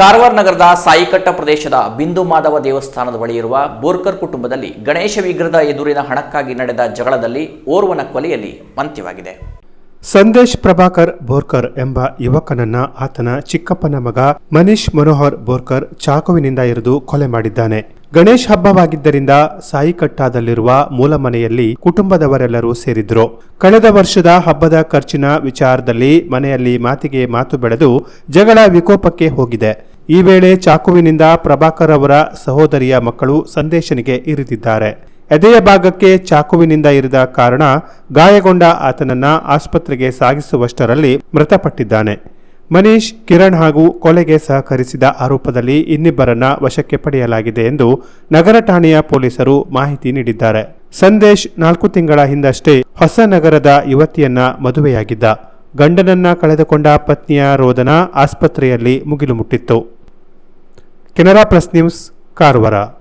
ಕಾರವಾರ ನಗರದ ಸಾಯಿಕಟ್ಟ ಪ್ರದೇಶದ ಬಿಂದು ಮಾಧವ ದೇವಸ್ಥಾನದ ಬಳಿ ಇರುವ ಬೋರ್ಕರ್ ಕುಟುಂಬದಲ್ಲಿ ಗಣೇಶ ವಿಗ್ರಹದ ಎದುರಿನ ಹಣಕ್ಕಾಗಿ ನಡೆದ ಜಗಳದಲ್ಲಿ ಓರ್ವನ ಕೊಲೆಯಲ್ಲಿ ಅಂತ್ಯವಾಗಿದೆ. ಸಂದೇಶ್ ಪ್ರಭಾಕರ್ ಬೋರ್ಕರ್ ಎಂಬ ಯುವಕನನ್ನ ಆತನ ಚಿಕ್ಕಪ್ಪನ ಮಗ ಮನೀಶ್ ಮನೋಹರ್ ಬೋರ್ಕರ್ ಚಾಕುವಿನಿಂದ ಇರಿದು ಕೊಲೆ ಮಾಡಿದ್ದಾನೆ. ಗಣೇಶ್ ಹಬ್ಬವಾಗಿದ್ದರಿಂದ ಸಾಯಿಕಟ್ಟಾದಲ್ಲಿರುವ ಮೂಲ ಮನೆಯಲ್ಲಿ ಕುಟುಂಬದವರೆಲ್ಲರೂ ಸೇರಿದ್ರು. ಕಳೆದ ವರ್ಷದ ಹಬ್ಬದ ಖರ್ಚಿನ ವಿಚಾರದಲ್ಲಿ ಮನೆಯಲ್ಲಿ ಮಾತಿಗೆ ಮಾತು ಬೆಳೆದು ಜಗಳ ವಿಕೋಪಕ್ಕೆ ಹೋಗಿದೆ. ಈ ವೇಳೆ ಚಾಕುವಿನಿಂದ ಪ್ರಭಾಕರ್ ಅವರ ಸಹೋದರಿಯ ಮಕ್ಕಳು ಸಂದೇಶನಿಗೆ ಇರಿದಿದ್ದಾರೆ. ಎದೆಯ ಭಾಗಕ್ಕೆ ಚಾಕುವಿನಿಂದ ಇರಿದ ಕಾರಣ ಗಾಯಗೊಂಡ ಆತನನ್ನ ಆಸ್ಪತ್ರೆಗೆ ಸಾಗಿಸುವಷ್ಟರಲ್ಲಿ ಮೃತಪಟ್ಟಿದ್ದಾನೆ. ಮನೀಶ್, ಕಿರಣ್ ಹಾಗೂ ಕೊಲೆಗೆ ಸಹಕರಿಸಿದ ಆರೋಪದಲ್ಲಿ ಇನ್ನಿಬ್ಬರನ್ನ ವಶಕ್ಕೆ ಪಡೆಯಲಾಗಿದೆ ಎಂದು ನಗರ ಠಾಣೆಯ ಪೊಲೀಸರು ಮಾಹಿತಿ ನೀಡಿದ್ದಾರೆ. ಸಂದೇಶ್ ನಾಲ್ಕು ತಿಂಗಳ ಹಿಂದಷ್ಟೇ ಹೊಸನಗರದ ಯುವತಿಯನ್ನ ಮದುವೆಯಾಗಿದ್ದ. ಗಂಡನನ್ನ ಕಳೆದುಕೊಂಡ ಪತ್ನಿಯ ರೋದನ ಆಸ್ಪತ್ರೆಯಲ್ಲಿ ಮುಗಿಲು ಮುಟ್ಟಿತ್ತು. Canara plus news Karwar.